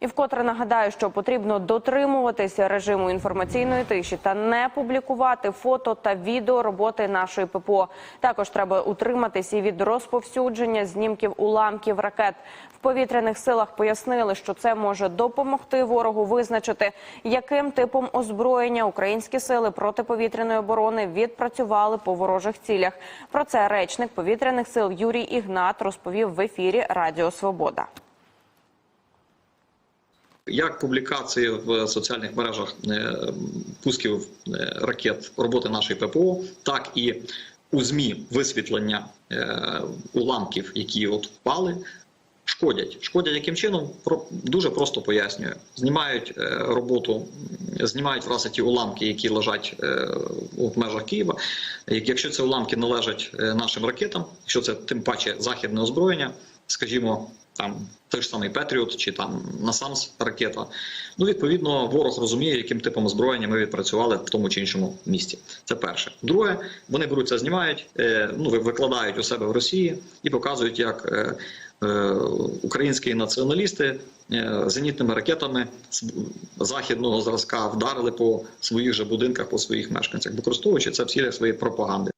І вкотре нагадаю, що потрібно дотримуватися режиму інформаційної тиші та не публікувати фото та відео роботи нашої ППО. Також треба утриматись і від розповсюдження знімків уламків ракет. В повітряних силах пояснили, що це може допомогти ворогу визначити, яким типом озброєння українські сили протиповітряної оборони відпрацювали по ворожих цілях. Про це речник повітряних сил Юрій Ігнат розповів в ефірі Радіо Свобода. Як публікації в соціальних мережах е, пусків е, ракет роботи нашої ППО, так і у ЗМІ висвітлення е, уламків, які от впали, шкодять. Шкодять яким чином? Дуже просто пояснюю. Знімають роботу, знімають власне ті уламки, які лежать у межах Києва. Як- Якщо ці уламки належать нашим ракетам, якщо це тим паче західне озброєння, скажімо, там той ж самий Петріот чи там Насамс ракета. Ну відповідно, ворог розуміє, яким типом озброєння ми відпрацювали в тому чи іншому місті. Це перше. Друге, вони беруть це, знімають, е, ну ви- викладають у себе в Росії і показують, як е, е, українські націоналісти зенітними ракетами з західного зразка вдарили по своїх же будинках, по своїх мешканцях, використовуючи це в цілях своєї пропаганди.